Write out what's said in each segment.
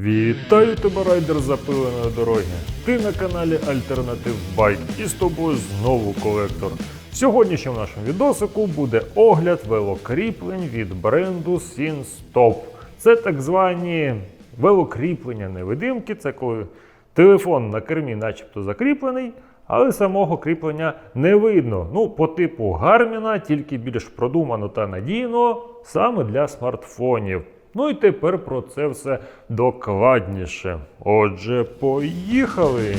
Вітаю тебе, райдер запиленої дороги. Ти на каналі Альтернатив Байк і з тобою знову колектор. Сьогоднішнім нашим відосику буде огляд велокріплень від бренду SynStop. Це так звані велокріплення невидимки. Це коли телефон на кермі начебто закріплений, але самого кріплення не видно. Ну, по типу Гарміна, тільки більш продумано та надійно саме для смартфонів. Ну і тепер про це все докладніше. Отже, поїхали!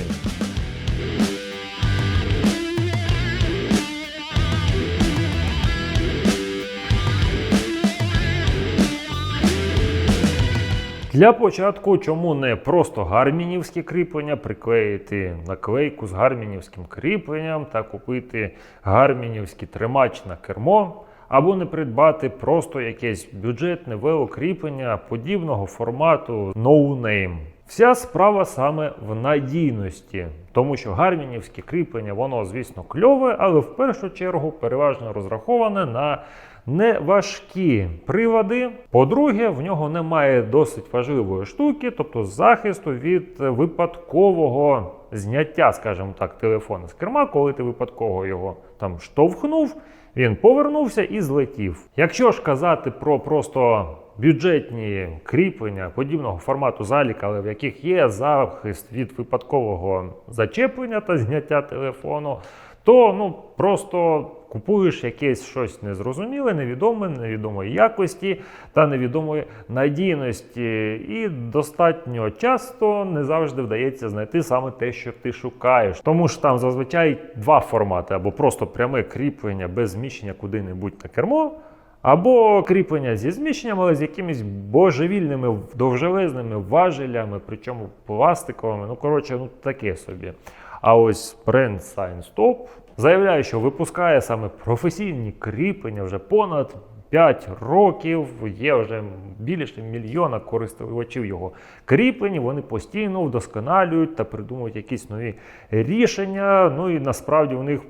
Для початку, чому не просто гармінівське кріплення, приклеїти наклейку з гармінівським кріпленням та купити гармінівський тримач на кермо, або не придбати просто якесь бюджетне велокріплення подібного формату no name. Вся справа саме в надійності, тому що гармінівське кріплення, воно, звісно, кльове, але в першу чергу переважно розраховане на неважкі приводи. По-друге, в нього немає досить важливої штуки, тобто захисту від випадкового зняття, скажімо так, телефона з керма, коли ти випадково його там штовхнув, він повернувся і злетів. Якщо ж казати про просто бюджетні кріплення подібного формату залікали, в яких є захист від випадкового зачеплення та зняття телефону, то ну просто купуєш якесь щось незрозуміле, невідоме, невідомої якості та невідомої надійності. І достатньо часто не завжди вдається знайти саме те, що ти шукаєш. Тому ж там зазвичай два формати: або просто пряме кріплення без зміщення куди-небудь на кермо. Або кріплення зі зміщенням, але з якимись божевільними довжелезними важелями, причому пластиковими. Ну, коротше, ну таке собі. А ось бренд SignStop заявляє, що випускає саме професійні кріплення вже понад 5 років. Є вже більше мільйона користувачів його кріплень. Вони постійно вдосконалюють та придумують якісь нові рішення. Ну і насправді у них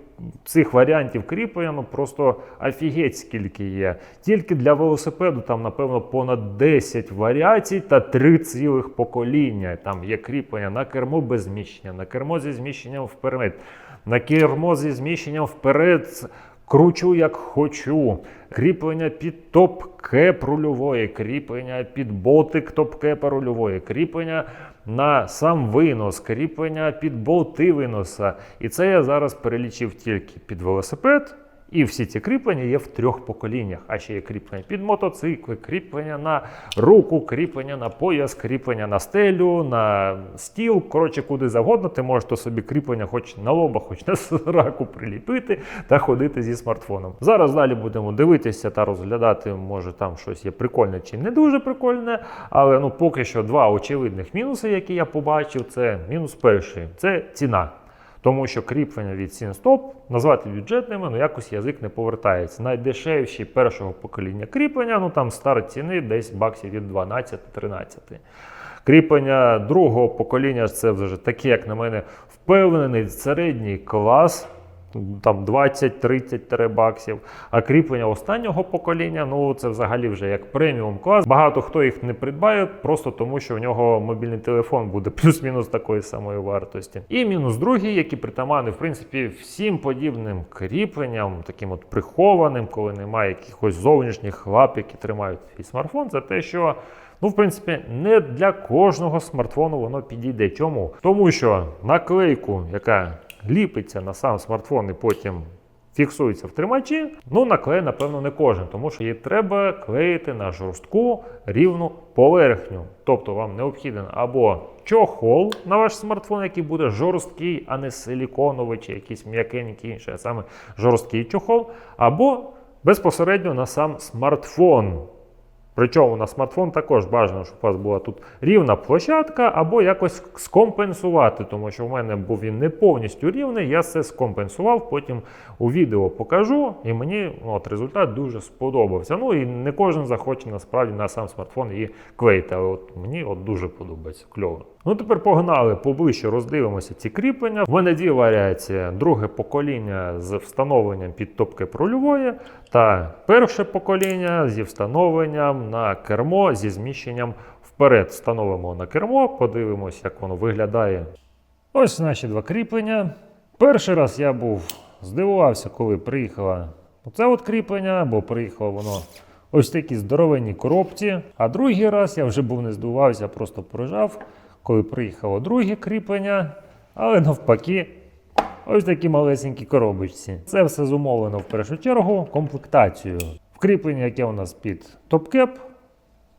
цих варіантів кріплення ну просто офігеть скільки є. Тільки для велосипеду там, напевно, понад 10 варіацій та 3 цілих покоління. Там є кріплення на кермо без зміщення, на кермо зі зміщенням вперед, на кермо зі зміщенням вперед. Кручу як хочу. Кріплення під топ-кеп рульової, кріплення під ботик топ-кепа рульової, кріплення на сам винос, кріплення під болти виноса. І це я зараз перелічив тільки під велосипед. І всі ці кріплення є в трьох поколіннях. А ще є кріплення під мотоцикли, кріплення на руку, кріплення на пояс, кріплення на стелю, на стіл. Коротше, куди завгодно, ти можеш то собі кріплення хоч на лоба, хоч на сраку приліпити та ходити зі смартфоном. Зараз далі будемо дивитися та розглядати, може там щось є прикольне чи не дуже прикольне. Але ну поки що два очевидних мінуси, які я побачив, це мінус перший це ціна. Тому що кріплення від Сінстоп назвати бюджетними, ну якось язик не повертається. Найдешевші першого покоління кріплення, ну там старт ціни десь баксів від 12-13. Кріплення другого покоління це вже таке, як на мене, впевнений середній клас. Там 20-30 баксів. А кріплення останнього покоління, ну це взагалі вже як преміум клас. Багато хто їх не придбає, просто тому що в нього мобільний телефон буде плюс-мінус такої самої вартості. І мінус другий, які притаманні, в принципі, всім подібним кріпленням, таким от прихованим, коли немає якихось зовнішніх лап, які тримають свій смартфон, це те, що. Ну, в принципі, не для кожного смартфону воно підійде. Чому? Тому що наклейку, яка ліпиться на сам смартфон і потім фіксується в тримачі, ну наклеє, напевно, не кожен, тому що її треба клеїти на жорстку рівну поверхню. Тобто вам необхіден або чохол на ваш смартфон, який буде жорсткий, а не силіконовий чи якийсь м'якенький інший, а саме жорсткий чохол, або безпосередньо на сам смартфон. Причому на смартфон також бажано, щоб у вас була тут рівна площадка, або якось скомпенсувати, тому що в мене був він не повністю рівний, я це скомпенсував, потім у відео покажу, і мені ну, от, результат дуже сподобався. Ну і не кожен захоче насправді на сам смартфон її клеїти, але от мені от дуже подобається кльово. Ну тепер погнали поближче, роздивимося ці кріплення. В мене дві варіації: друге покоління з встановленням під топки прольової, та перше покоління зі встановленням на кермо зі зміщенням вперед встановимо на кермо, подивимось, як воно виглядає. Ось наші два кріплення. Перший раз я був здивувався, коли приїхало оце от кріплення, бо приїхало воно ось в такій здоровенній коробці. А другий раз я вже був не здивувався, просто прожав, коли приїхало друге кріплення, але навпаки. Ось такі малесенькі коробочці. Це все зумовлено в першу чергу комплектацією. Вкріплення, яке у нас під топкеп.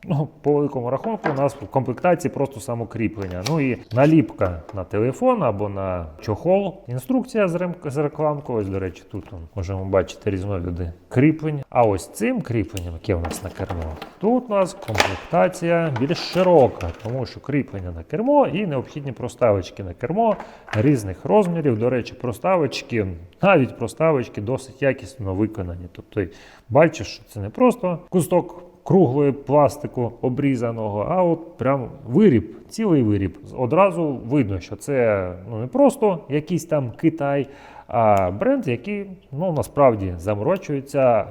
Ну, по великому рахунку, у нас в комплектації просто самокріплення. Ну і наліпка на телефон або на чохол. Інструкція з, рекламкою. Ось, до речі, тут можемо бачити різновиди кріплень. А ось цим кріпленням, яке у нас на кермо, тут у нас комплектація більш широка, тому що кріплення на кермо і необхідні проставочки на кермо різних розмірів. До речі, проставочки, навіть проставочки досить якісно виконані. Тобто, бачиш, що це не просто кусток круглої пластику обрізаного, а от прям виріб, цілий виріб. Одразу видно, що це ну, не просто якийсь там Китай, а бренд, який ну, насправді заморочується.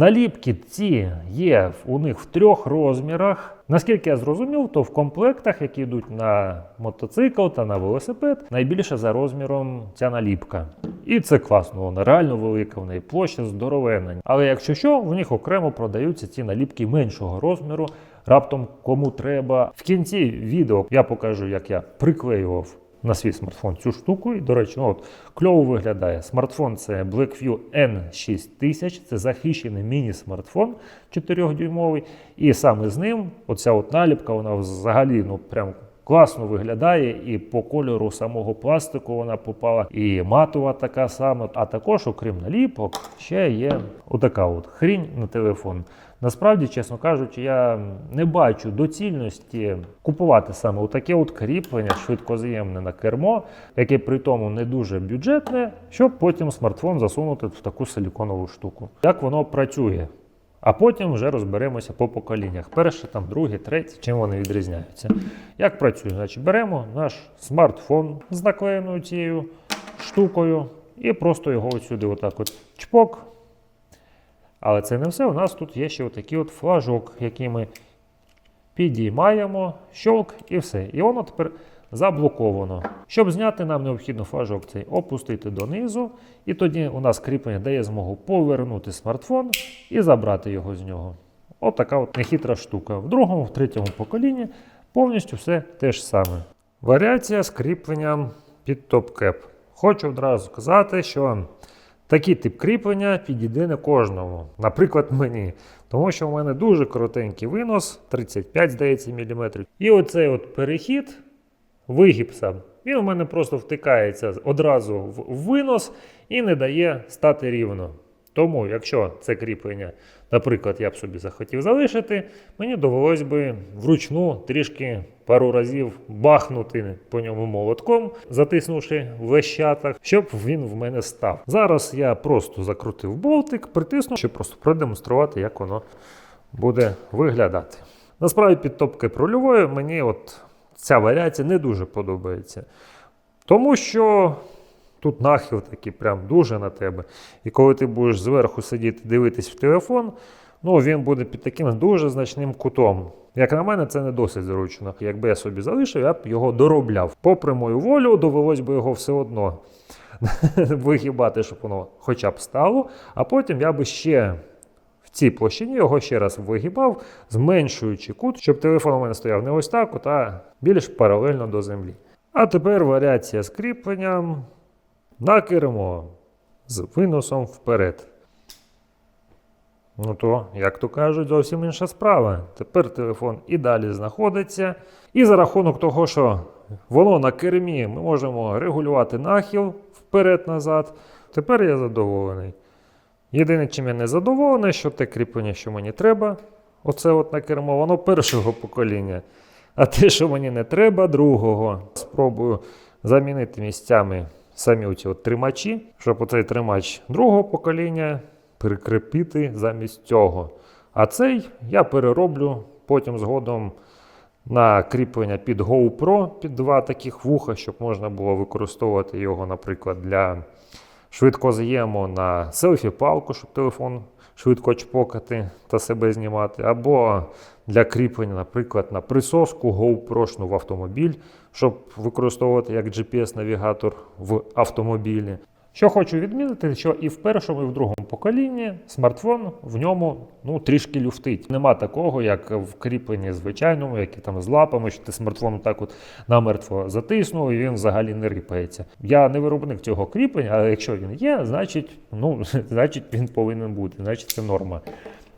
Наліпки ці є у них в трьох розмірах. Наскільки я зрозумів, то в комплектах, які йдуть на мотоцикл та на велосипед, найбільше за розміром ця наліпка. І це класно, вона реально велика, в неї площа здоровенна. Але якщо що, в них окремо продаються ці наліпки меншого розміру. Раптом кому треба. В кінці відео я покажу, як я приклеював на свій смартфон цю штуку. І, до речі, ну, от, кльово виглядає. Смартфон це Blackview N6000, це захищений міні-смартфон 4-дюймовий. І саме з ним оця от наліпка, вона взагалі ну, прям класно виглядає. І по кольору самого пластику вона попала, і матова така сама. А також, окрім наліпок, ще є отака от хрінь на телефон. Насправді, чесно кажучи, я не бачу доцільності купувати саме таке от кріплення швидкоз'ємне на кермо, яке при тому не дуже бюджетне, щоб потім смартфон засунути в таку силіконову штуку. Як воно працює? А потім вже розберемося по поколіннях. Перше, там, друге, третє, чим вони відрізняються. Як працює? Значить, беремо наш смартфон з наклеєною цією штукою і просто його сюди отак от чпок. Але це не все. У нас тут є ще отакий от флажок, який ми підіймаємо, щолк і все. І воно тепер заблоковано. Щоб зняти, нам необхідно флажок цей опустити донизу. І тоді у нас кріплення дає змогу повернути смартфон і забрати його з нього. От така от нехитра штука. В другому, в третьому поколінні повністю все те ж саме. Варіація з кріпленням під топ-кеп. Хочу одразу сказати, що Такий тип кріплення підійде не кожному, наприклад, мені. Тому що в мене дуже коротенький винос, 35, здається, мм. І оцей от перехід, вигіпса, він у мене просто втикається одразу в винос і не дає стати рівно. Тому, якщо це кріплення, наприклад, я б собі захотів залишити, мені довелось би вручну трішки пару разів бахнути по ньому молотком, затиснувши в лещатах, щоб він в мене став. Зараз я просто закрутив болтик, притиснув, щоб просто продемонструвати, як воно буде виглядати. Насправді, під топки рульовою мені от ця варіація не дуже подобається. Тому що Тут нахил такий прям дуже на тебе. І коли ти будеш зверху сидіти дивитись в телефон, ну він буде під таким дуже значним кутом. Як на мене, це не досить зручно. Якби я собі залишив, я б його доробляв. Попри мою волю, довелось би його все одно вигибати, щоб воно хоча б стало. А потім я би ще в цій площині його ще раз вигибав, зменшуючи кут, щоб телефон у мене стояв не ось так, а більш паралельно до землі. А тепер варіація з кріпленням на кермо з виносом вперед. Ну то, як то кажуть, зовсім інша справа. Тепер телефон і далі знаходиться. І за рахунок того, що воно на кермі, ми можемо регулювати нахил вперед-назад. Тепер я задоволений. Єдине, чим я не задоволений, що те кріплення, що мені треба, оце от на кермо, воно першого покоління. А те, що мені не треба, другого. Спробую замінити місцями самі оці от тримачі, щоб оцей тримач другого покоління прикріпити замість цього. А цей я перероблю потім згодом на кріплення під GoPro, під два таких вуха, щоб можна було використовувати його, наприклад, для швидкоз'єму на селфі-палку, щоб телефон швидко чпокати та себе знімати, або для кріплення, наприклад, на присоску GoPro в автомобіль, щоб використовувати як GPS-навігатор в автомобілі. Що хочу відмітити, що і в першому, і в другому поколінні смартфон в ньому ну, трішки люфтить. Нема такого, як в кріпленні звичайному, які там з лапами, що ти смартфон так от намертво затиснув, і він взагалі не рипається. Я не виробник цього кріплення, але якщо він є, значить, ну, значить він повинен бути, значить це норма.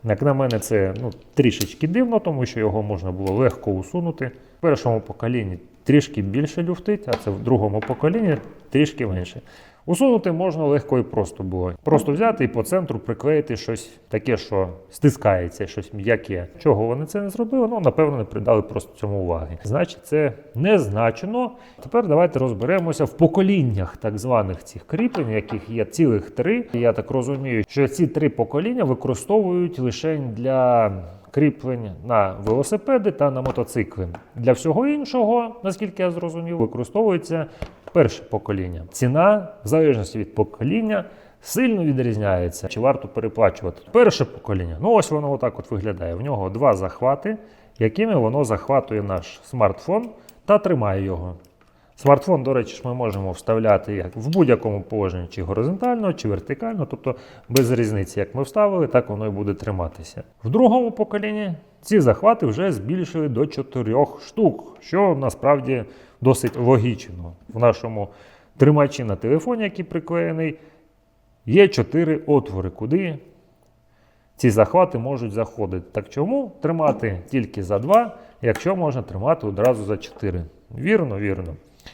Як на мене, це ну, трішечки дивно, тому що його можна було легко усунути. В першому поколінні трішки більше люфтить, а це в другому поколінні трішки менше. Усунути можна легко і просто було. Просто взяти і по центру приклеїти щось таке, що стискається, щось м'яке. Чого вони це не зробили? Ну, напевно, не придали просто цьому уваги. Значить, це незначно. Тепер давайте розберемося в поколіннях так званих цих кріплень, яких є цілих три. Я так розумію, що ці три покоління використовують лише для кріплень на велосипеди та на мотоцикли. Для всього іншого, наскільки я зрозумів, використовується перше покоління. Ціна, в залежності від покоління, сильно відрізняється. Чи варто переплачувати? Перше покоління. Ну ось воно отак от виглядає. В нього два захвати, якими воно захватує наш смартфон та тримає його. Смартфон, до речі, ми можемо вставляти як в будь-якому положенні, чи горизонтально, чи вертикально, тобто без різниці, як ми вставили, так воно і буде триматися. В другому поколінні ці захвати вже збільшили до 4 штук, що насправді досить логічно. В нашому тримачі на телефоні, який приклеєний, є 4 отвори, куди ці захвати можуть заходити. Так чому тримати тільки за 2, якщо можна тримати одразу за 4? Вірно, вірно.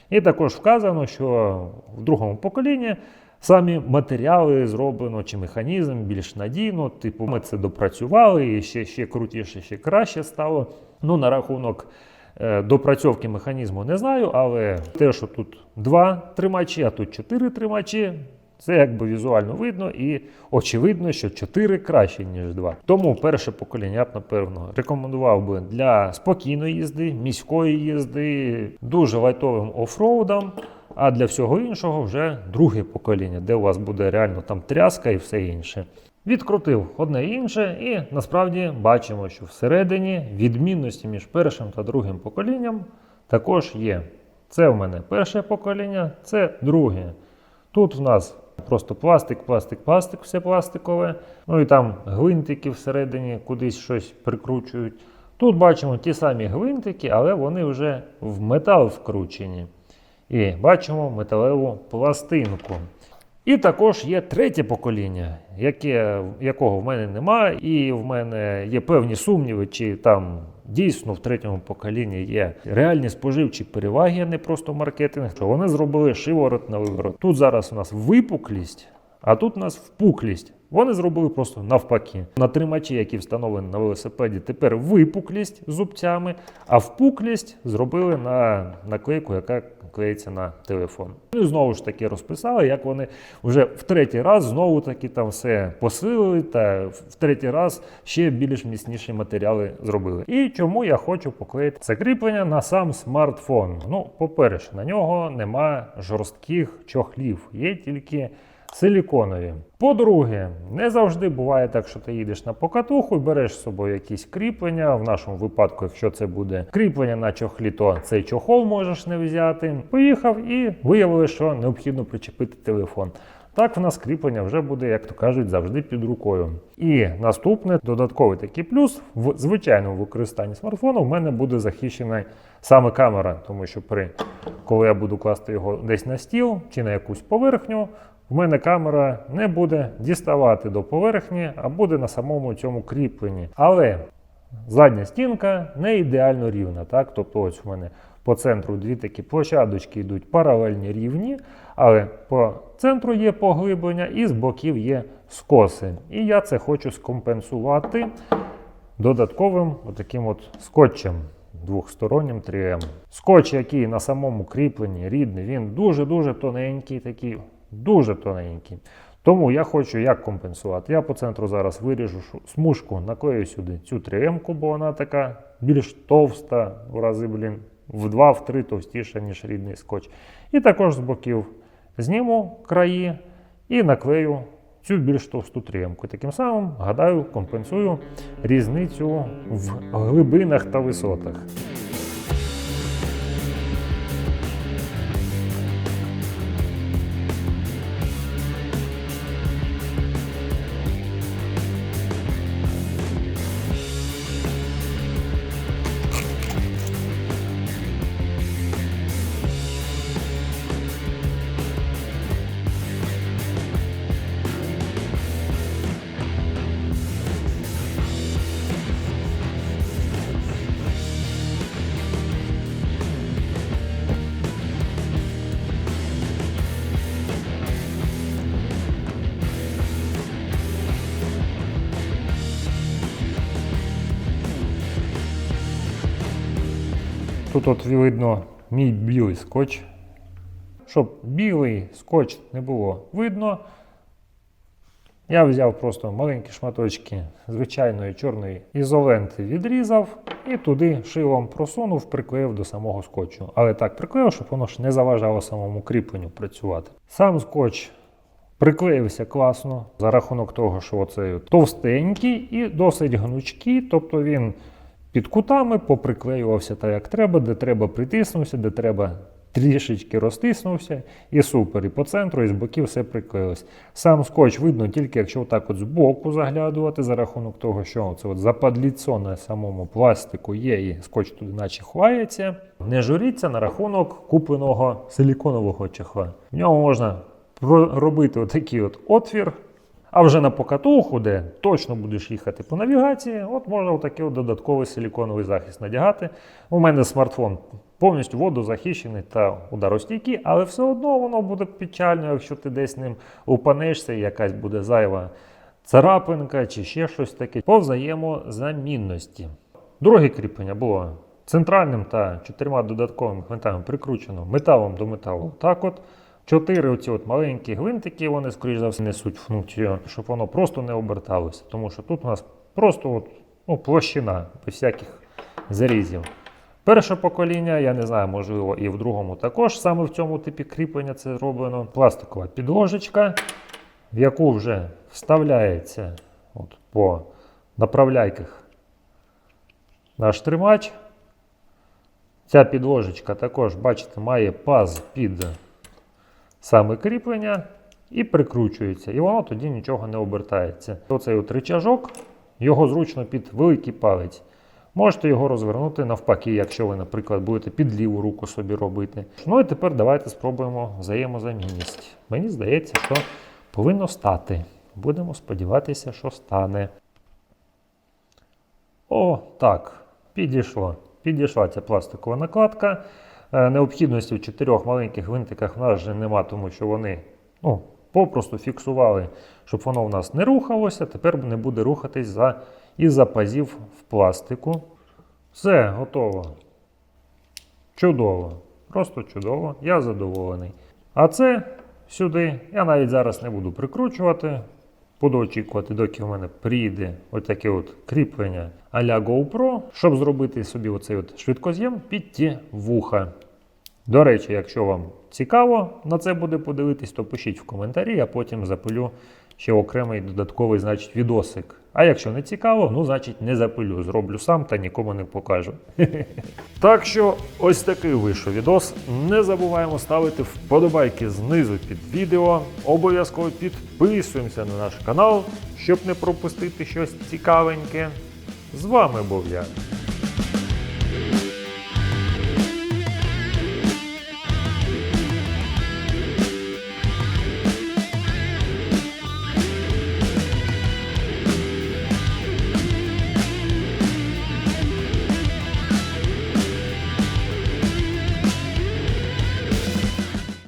І також вказано, що в другому поколінні самі матеріали зроблено чи механізм більш надійно. Типу, ми це допрацювали і ще, ще крутіше, ще краще стало. Ну, на рахунок е, допрацьовки механізму не знаю, але те, що тут два тримачі, а тут чотири тримачі. Це якби візуально видно і очевидно, що 4 краще, ніж 2. Тому перше покоління я б, напевно, рекомендував би для спокійної їзди, міської їзди, дуже лайтовим офроудом. А для всього іншого вже друге покоління, де у вас буде реально там тряска і все інше. Відкрутив одне і інше, і насправді бачимо, що всередині відмінності між першим та другим поколінням також є. Це в мене перше покоління, це друге. Тут в нас просто пластик, пластик, пластик, все пластикове. Ну і там гвинтики всередині кудись щось прикручують. Тут бачимо ті самі гвинтики, але вони вже в метал вкручені. І бачимо металеву пластинку. І також є третє покоління, яке, якого в мене немає, і в мене є певні сумніви, чи там дійсно в третьому поколінні є реальні споживчі переваги, а не просто маркетинг. Що вони зробили шиворот на виворот. Тут зараз у нас випуклість, а тут у нас впуклість. Вони зробили просто навпаки. На тримачі, які встановлені на велосипеді, тепер випуклість зубцями, а впуклість зробили на наклейку, яка клеїться на телефон. Ну і знову ж таки розписали, як вони вже в третій раз знову таки там все посилили, та в третій раз ще більш міцніші матеріали зробили. І чому я хочу поклеїти це кріплення на сам смартфон? Ну, по-перше, на нього нема жорстких чохлів, є тільки силіконові. По-друге, не завжди буває так, що ти їдеш на покатуху і береш з собою якісь кріплення. В нашому випадку, якщо це буде кріплення на чохлі, то цей чохол можеш не взяти. Поїхав і виявили, що необхідно причепити телефон. Так, в нас кріплення вже буде, як то кажуть, завжди під рукою. І наступне додатковий такий плюс в звичайному використанні смартфону в мене буде захищена саме камера, тому що при коли я буду класти його десь на стіл чи на якусь поверхню, в мене камера не буде діставати до поверхні, а буде на самому цьому кріпленні. Але задня стінка не ідеально рівна. Так? Тобто ось у мене по центру дві такі площадочки йдуть паралельні рівні, але по центру є поглиблення і з боків є скоси. І я це хочу скомпенсувати додатковим отаким от скотчем двохстороннім 3М. Скотч, який на самому кріпленні рідний, він дуже-дуже тоненький, такий, дуже тоненький. Тому я хочу як компенсувати. Я по центру зараз виріжу смужку, наклею сюди цю 3М, бо вона така більш товста, в рази, блін, в 2-3 товстіша, ніж рідний скотч. І також з боків зніму краї і наклею цю більш товсту тріємку. Таким самим, гадаю, компенсую різницю в глибинах та висотах. Тут от видно мій білий скотч. Щоб білий скотч не було видно, я взяв просто маленькі шматочки звичайної чорної ізоленти, відрізав і туди шилом просунув, приклеїв до самого скотчу. Але так приклеїв, щоб воно ж не заважало самому кріпленню працювати. Сам скотч приклеївся класно за рахунок того, що оцей товстенький і досить гнучкий, тобто він під кутами поприклеювався так, як треба, де треба притиснувся, де треба трішечки розтиснувся, і супер. І по центру, і з боків все приклеїлось. Сам скотч видно тільки якщо отак от з боку заглядувати, за рахунок того, що це от западліцо на самому пластику є, і скотч туди наче ховається. Не журіться на рахунок купленого силіконового чехла. В ньому можна робити отакий от отвір. А вже на покатуху, де точно будеш їхати по навігації, от можна отакий от додатковий силіконовий захист надягати. У мене смартфон повністю водозахищений та ударостійкий, але все одно воно буде печально, якщо ти десь ним упанешся, і якась буде зайва царапинка чи ще щось таке. По взаємозамінності. Друге кріплення було центральним та чотирма додатковими гвинтами прикручено металом до металу. Так от. Чотири оці от маленькі гвинтики, вони, скоріш за все, несуть функцію, щоб воно просто не оберталося. Тому що тут у нас просто от, ну, площина без всяких зарізів. Перше покоління, я не знаю, можливо, і в другому також саме в цьому типі кріплення це зроблено. Пластикова підложечка, в яку вже вставляється от, по направляйках наш тримач. Ця підложечка також, бачите, має паз під саме кріплення і прикручується, і воно тоді нічого не обертається. Оцей от рычажок, його зручно під великий палець. Можете його розвернути навпаки, якщо ви, наприклад, будете під ліву руку собі робити. Ну і тепер давайте спробуємо взаємозамінність. Мені здається, що повинно стати. Будемо сподіватися, що стане. О, так, підійшло. Підійшла ця пластикова накладка. Е, Необхідності в чотирьох маленьких гвинтиках в нас вже нема, тому що вони ну, попросту фіксували, щоб воно в нас не рухалося. Тепер не буде рухатись за, із-за пазів в пластику. Все, готово. Чудово. Просто чудово. Я задоволений. А це сюди я навіть зараз не буду прикручувати. Буду очікувати, доки в мене прийде отаке от кріплення а-ля GoPro, щоб зробити собі оцей от швидкоз'єм під ті вуха. До речі, якщо вам цікаво на це буде подивитись, то пишіть в коментарі, я потім запилю ще окремий додатковий значить, відосик. А якщо не цікаво, ну значить не запилю. Зроблю сам та нікому не покажу. Так що ось такий вийшов відос. Не забуваємо ставити вподобайки знизу під відео. Обов'язково підписуємося на наш канал, щоб не пропустити щось цікавеньке. З вами був я,